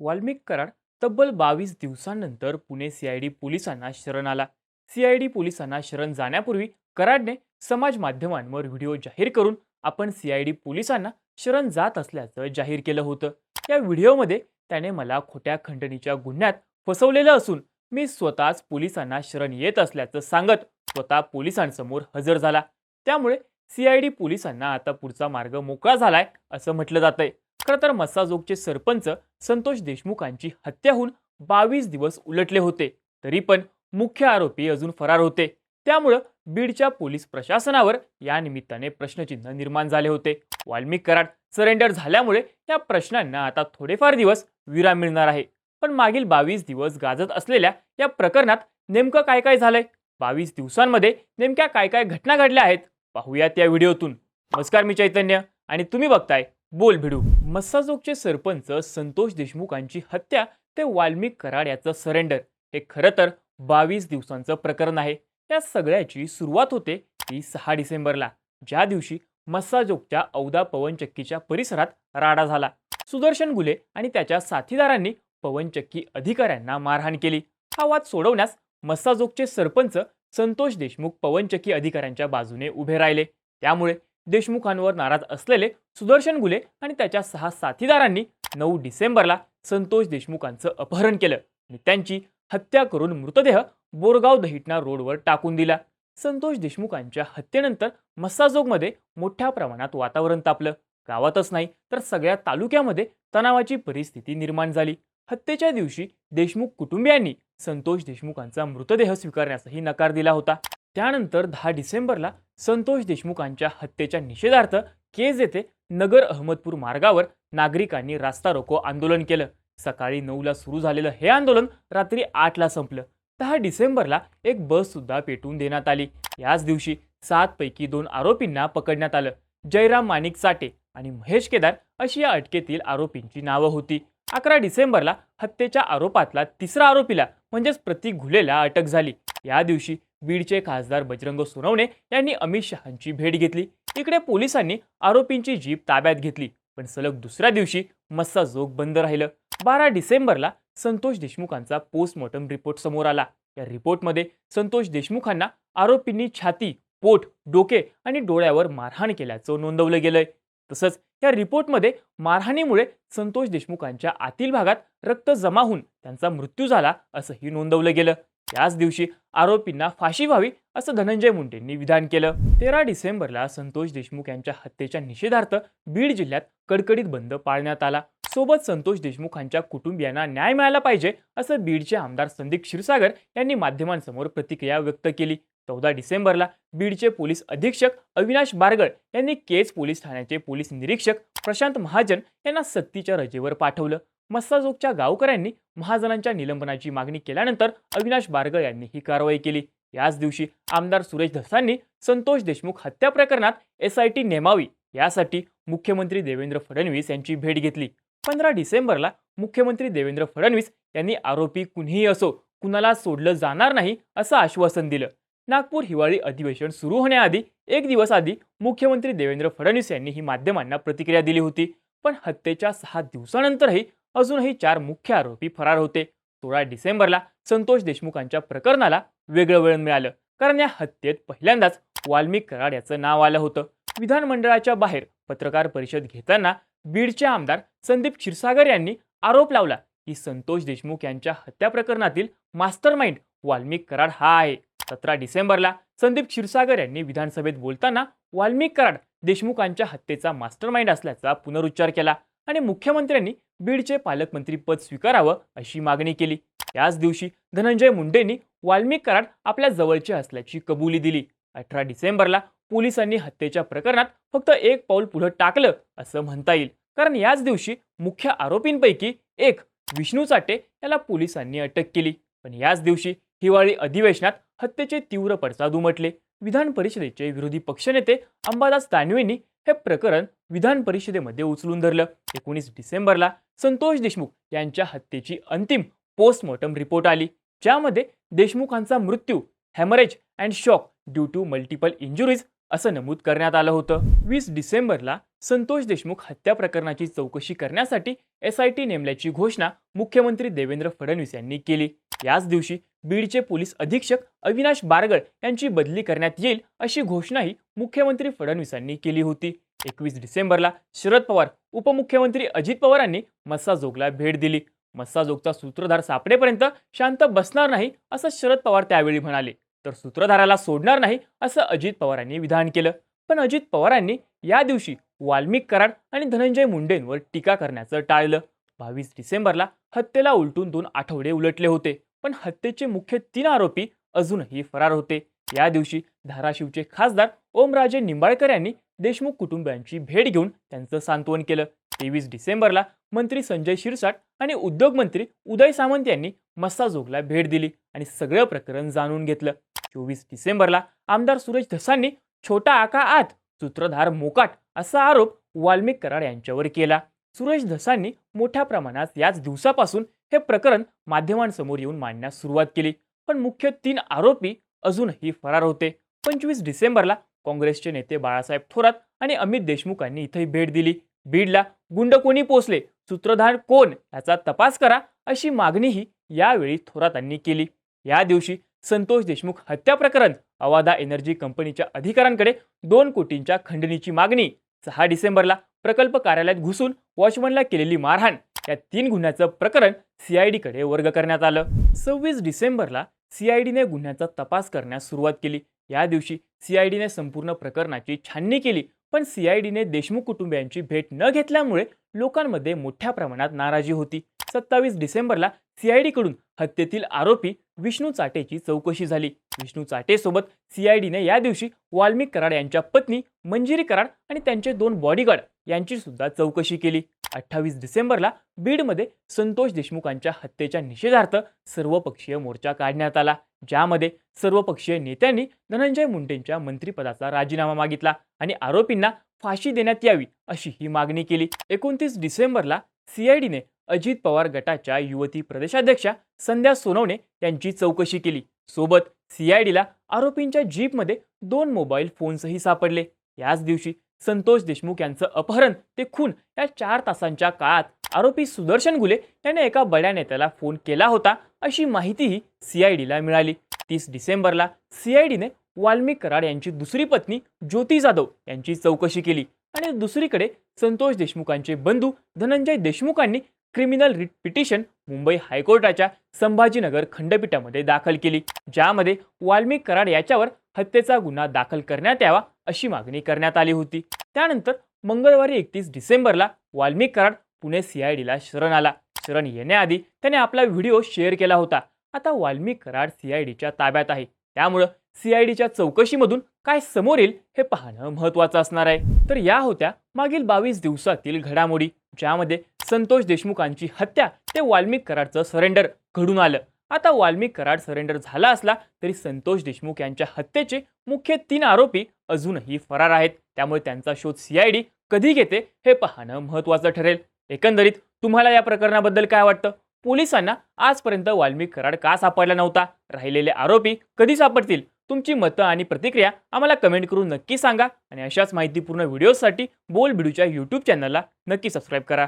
वाल्मिक कराड तब्बल बावीस दिवसांनंतर पुणे सीआयडी पोलिसांना शरण आला. सीआयडी पोलिसांना शरण जाण्यापूर्वी कराडने समाज माध्यमांवर व्हिडिओ जाहीर करून आपण सीआयडी पोलिसांना शरण जात असल्याचं जाहीर केलं होतं. या व्हिडिओमध्ये त्याने मला खोट्या खंडणीच्या गुन्ह्यात फसवलेलं असून मी स्वतःच पोलिसांना शरण येत असल्याचं सांगत स्वतः पोलिसांसमोर हजर झाला. त्यामुळे सीआयडी पोलिसांना आता पुढचा मार्ग मोकळा झालाय असं म्हटलं जातंय. खरं तर मस्साजोगचे सरपंच संतोष देशमुखांची हत्या होऊन बावीस दिवस उलटले होते. तरी पण मुख्य आरोपी अजून फरार होते. त्यामुळं बीडच्या पोलीस प्रशासनावर या निमित्ताने प्रश्नचिन्ह निर्माण झाले होते. वाल्मिक कराड सरेंडर झाल्यामुळे या प्रश्नांना आता थोडेफार दिवस विराम मिळणार आहे. पण मागील बावीस दिवस गाजत असलेल्या या प्रकरणात नेमकं काय काय झालंय? बावीस दिवसांमध्ये नेमक्या काय काय घटना घडल्या आहेत? पाहूयात या व्हिडिओतून. नमस्कार मी चैतन्य आणि तुम्ही बघताय बोल भिडू. मस्साजोगचे सरपंच संतोष देशमुखांची हत्या ते वाल्मिक कराड याचं सरेंडर हे खरं तर बावीस दिवसांचं प्रकरण आहे. या सगळ्याची सुरुवात होते ती सहा डिसेंबरला. ज्या दिवशी मस्साजोगच्या औदा पवनचक्कीच्या परिसरात राडा झाला. सुदर्शन गुले आणि त्याच्या साथीदारांनी पवनचक्की अधिकाऱ्यांना मारहाण केली. हा वाद सोडवण्यास मस्साजोगचे सरपंच संतोष देशमुख पवनचक्की अधिकाऱ्यांच्या बाजूने उभे राहिले. त्यामुळे देशमुखांवर नाराज असलेले सुदर्शन गुले आणि त्याच्या सहा साथीदारांनी नऊ डिसेंबरला संतोष देशमुखांचं अपहरण केलं आणि त्यांची हत्या करून मृतदेह बोरगाव दहिटणा रोडवर टाकून दिला. संतोष देशमुखांच्या हत्येनंतर मस्साजोगमध्ये मोठ्या प्रमाणात वातावरण तापलं. गावातच नाही तर सगळ्या तालुक्यामध्ये तणावाची परिस्थिती निर्माण झाली. हत्येच्या दिवशी देशमुख कुटुंबियांनी संतोष देशमुखांचा मृतदेह स्वीकारण्यासही नकार दिला होता. त्यानंतर दहा डिसेंबरला संतोष देशमुखांच्या हत्येच्या निषेधार्थ केज येथे नगर अहमदपूर मार्गावर नागरिकांनी रास्ता रोको आंदोलन केलं. सकाळी नऊला सुरू झालेलं हे आंदोलन रात्री आठला संपलं. दहा डिसेंबरला एक बससुद्धा पेटवून देण्यात आली. याच दिवशी सात पैकी दोन आरोपींना पकडण्यात आलं. जयराम माणिक साटे आणि महेश केदार अशी या अटकेतील आरोपींची नावं होती. अकरा डिसेंबरला हत्येच्या आरोपातला तिसरा आरोपीला म्हणजेच प्रतीक घुलेला अटक झाली. या दिवशी बीडचे खासदार बजरंग सोनवणे यांनी अमित शहांची भेट घेतली. इकडे पोलिसांनी आरोपींची जीप ताब्यात घेतली पण सलग दुसऱ्या दिवशी मस्सा जोग बंद राहिलं. बारा डिसेंबरला संतोष देशमुखांचा पोस्टमॉर्टम रिपोर्ट समोर आला. या रिपोर्टमध्ये संतोष देशमुखांना आरोपींनी छाती पोट डोके आणि डोळ्यावर मारहाण केल्याचं नोंदवलं गेलंय. तसंच या रिपोर्टमध्ये मारहाणीमुळे संतोष देशमुखांच्या आतील भागात रक्त जमा होऊन त्यांचा मृत्यू झाला असंही नोंदवलं गेलं. याच दिवशी आरोपींना फाशी व्हावी असं धनंजय मुंडेंनी विधान केलं. तेरा डिसेंबरला संतोष देशमुख यांच्या हत्येच्या निषेधार्थ बीड जिल्ह्यात कडकडीत बंद पाळण्यात आला. सोबत संतोष देशमुखांच्या कुटुंबियांना न्याय मिळाला पाहिजे असं बीडचे आमदार संदीप क्षीरसागर यांनी माध्यमांसमोर प्रतिक्रिया व्यक्त केली. चौदा डिसेंबरला बीडचे पोलीस अधीक्षक अविनाश बारगळ यांनी केज पोलीस ठाण्याचे पोलीस निरीक्षक प्रशांत महाजन यांना सक्तीच्या रजेवर पाठवलं. मस्साजोगच्या गावकऱ्यांनी महाजनांच्या निलंबनाची मागणी केल्यानंतर अविनाश बारगळ यांनी ही कारवाई केली. याच दिवशी आमदार सुरेश धसांनी संतोष देशमुख हत्या प्रकरणात एस आय टी नेमावी यासाठी मुख्यमंत्री देवेंद्र फडणवीस यांची भेट घेतली. पंधरा डिसेंबरला मुख्यमंत्री देवेंद्र फडणवीस यांनी आरोपी कुणीही असो कुणाला सोडलं जाणार नाही असं आश्वासन दिलं. नागपूर हिवाळी अधिवेशन सुरू होण्याआधी एक दिवस आधी मुख्यमंत्री देवेंद्र फडणवीस यांनी ही माध्यमांना प्रतिक्रिया दिली होती. पण हत्येच्या सहा दिवसानंतरही अजूनही चार मुख्य आरोपी फरार होते. सोळा डिसेंबरला संतोष देशमुखांच्या प्रकरणाला वेगळं वळण मिळालं. कारण या हत्येत पहिल्यांदाच वाल्मिक कराड याचं नाव आलं होतं. विधानमंडळाच्या बाहेर पत्रकार परिषद घेताना बीडचे आमदार संदीप क्षीरसागर यांनी आरोप लावला की संतोष देशमुख यांच्या हत्या प्रकरणातील मास्टर माइंड वाल्मिक कराड हा आहे. सतरा डिसेंबरला संदीप क्षीरसागर यांनी विधानसभेत बोलताना वाल्मिक कराड देशमुखांच्या हत्येचा मास्टर माइंड असल्याचा पुनरुच्चार केला. आणि मुख्यमंत्र्यांनी बीडचे पालकमंत्रीपद स्वीकारावं अशी मागणी केली. याच दिवशी धनंजय मुंडेंनी वाल्मिक कराड आपल्या जवळचे असल्याची कबुली दिली. अठरा डिसेंबरला पोलिसांनी हत्येच्या प्रकरणात फक्त एक पाऊल पुढं टाकलं असं म्हणता येईल. कारण याच दिवशी मुख्य आरोपींपैकी एक विष्णू चाटे याला पोलिसांनी अटक केली. पण याच दिवशी हिवाळी अधिवेशनात हत्येचे तीव्र पडसाद उमटले. विधान परिषदेचे विरोधी पक्षनेते अंबादास दानवेंनी हे प्रकरण विधान परिषदेमध्ये उचलून धरलं. एकोणीस डिसेंबरला संतोष देशमुख यांच्या हत्येची अंतिम पोस्टमॉर्टम रिपोर्ट आली. ज्यामध्ये देशमुखांचा मृत्यू haemorrhage and shock due to multiple injuries असं नमूद करण्यात आलं होतं. वीस डिसेंबरला संतोष देशमुख हत्या प्रकरणाची चौकशी करण्यासाठी एस आय टी नेमल्याची घोषणा मुख्यमंत्री देवेंद्र फडणवीस यांनी केली. याच दिवशी बीडचे पोलीस अधीक्षक अविनाश बारगळ यांची बदली करण्यात येईल अशी घोषणाही मुख्यमंत्री फडणवीसांनी केली होती. एकवीस डिसेंबरला शरद पवार उपमुख्यमंत्री अजित पवारांनी मस्साजोगला भेट दिली. मस्साजोगचा सूत्रधार सापडेपर्यंत शांत बसणार नाही असं शरद पवार त्यावेळी म्हणाले. तर सूत्रधाराला सोडणार नाही असं अजित पवारांनी विधान केलं. पण अजित पवारांनी या दिवशी वाल्मिक कराड आणि धनंजय मुंडेंवर टीका करण्याचं टाळलं. बावीस डिसेंबरला हत्येला उलटून दोन आठवडे उलटले होते. पण हत्येचे मुख्य तीन आरोपी अजूनही फरार होते. या दिवशी धाराशिवचे खासदार ओमराजे निंबाळकर यांनी देशमुख कुटुंबियांची भेट घेऊन त्यांचं सांत्वन केलं. तेवीस डिसेंबरला मंत्री संजय शिरसाट आणि उद्योगमंत्री उदय सामंत यांनी मस्साजोगला भेट दिली आणि सगळं प्रकरण जाणून घेतलं. चोवीस डिसेंबरला आमदार सुरेश धसांनी छोटा आका आत सूत्रधार मोकाट असा आरोप वाल्मिक कराड यांच्यावर केला. सुरेश धसांनी मोठ्या प्रमाणात याच दिवसापासून हे प्रकरण माध्यमांसमोर येऊन मांडण्यास सुरुवात केली. पण मुख्य तीन आरोपी अजूनही फरार होते. पंचवीस डिसेंबरला काँग्रेसचे नेते बाळासाहेब थोरात आणि अमित देशमुख यांनी इथे भेट दिली. बीडला गुंड कोणी पोचले सूत्रधार कोण? याचा तपास करा अशी मागणीही यावेळी थोरातांनी केली. या दिवशी संतोष देशमुख हत्या प्रकरण अवादा एनर्जी कंपनीच्या अधिकाऱ्यांकडे दोन कोटींच्या खंडणीची मागणी सहा डिसेंबरला प्रकल्प कार्यालयात घुसून वॉचमनला केलेली मारहाण या तीन गुन्ह्याचं प्रकरण सीआयडीकडे वर्ग करण्यात आलं. सव्वीस डिसेंबरला सीआयडीने गुन्ह्याचा तपास करण्यास सुरुवात केली. या दिवशी सीआयडीने संपूर्ण प्रकरणाची छाननी केली पण सीआयडीने देशमुख कुटुंबियांची भेट न घेतल्यामुळे लोकांमध्ये मोठ्या प्रमाणात नाराजी होती. सत्तावीस डिसेंबरला सीआयडीकडून हत्येतील आरोपी विष्णू चाटेची चौकशी झाली. विष्णू चाटेसोबत सीआयडीने या दिवशी वाल्मिक कराड यांच्या पत्नी मंजिरी कराड आणि त्यांचे दोन बॉडीगार्ड यांची सुद्धा चौकशी केली. अठ्ठावीस डिसेंबरला बीडमध्ये संतोष देशमुखांच्या हत्येच्या निषेधार्थ सर्वपक्षीय मोर्चा काढण्यात आला ज्यामध्ये सर्वपक्षीय नेत्यांनी धनंजय मुंडेंच्या मंत्रिपदाचा राजीनामा मागितला आणि आरोपींना फाशी देण्यात यावी अशी ही मागणी केली. एकोणतीस डिसेंबरला सीआयडीने अजित पवार गटाच्या युवती प्रदेशाध्यक्षा संध्या सोनवणे यांची चौकशी केली. सोबत सीआयडीला आरोपींच्या जीपमध्ये दोन मोबाईल फोन्सही सापडले. याच दिवशी संतोष देशमुख यांचं अपहरण ते खून या चार तासांच्या काळात आरोपी सुदर्शन गुले याने एका बड्या नेत्याला फोन केला होता अशी माहितीही सीआयडीला मिळाली. तीस डिसेंबरला सीआयडीने वाल्मिक कराड यांची दुसरी पत्नी ज्योती जाधव यांची चौकशी केली आणि दुसरीकडे संतोष देशमुखांचे बंधू धनंजय देशमुखांनी क्रिमिनल रिट पिटिशन मुंबई हायकोर्टाच्या संभाजीनगर खंडपीठामध्ये दाखल केली. ज्यामध्ये वाल्मिक कराड याच्यावर हत्येचा गुन्हा दाखल करण्यात यावा अशी मागणी करण्यात आली होती. त्यानंतर मंगळवारी एकतीस डिसेंबरला वाल्मिक कराड पुणे सीआयडीला शरण आला. शरण येण्याआधी त्याने आपला व्हिडिओ शेअर केला होता. आता वाल्मिक कराड सीआयडीच्या ताब्यात आहे. त्यामुळं सीआयडीच्या चौकशीमधून काय समोर येईल हे पाहणं महत्वाचं असणार आहे. तर या होत्या मागील बावीस दिवसातील घडामोडी ज्यामध्ये संतोष देशमुखांची हत्या ते वाल्मिक कराडचं सरेंडर घडून आलं. आता वाल्मिक कराड सरेंडर झाला असला तरी संतोष देशमुख यांच्या हत्येचे मुख्य तीन आरोपी अजूनही फरार आहेत. त्यामुळे त्यांचा शोध सीआयडी कधी घेते हे पाहणं महत्वाचं ठरेल. एकंदरीत तुम्हाला या प्रकरणाबद्दल काय वाटतं? पोलिसांना आजपर्यंत वाल्मिक कराड का सापडला नव्हता? राहिलेले आरोपी कधी सापडतील? तुमची मतं आणि प्रतिक्रिया आम्हाला कमेंट करून नक्की सांगा आणि अशाच माहितीपूर्ण व्हिडिओसाठी बोल बिडूच्या यूट्यूब चॅनलला नक्की सबस्क्राईब करा.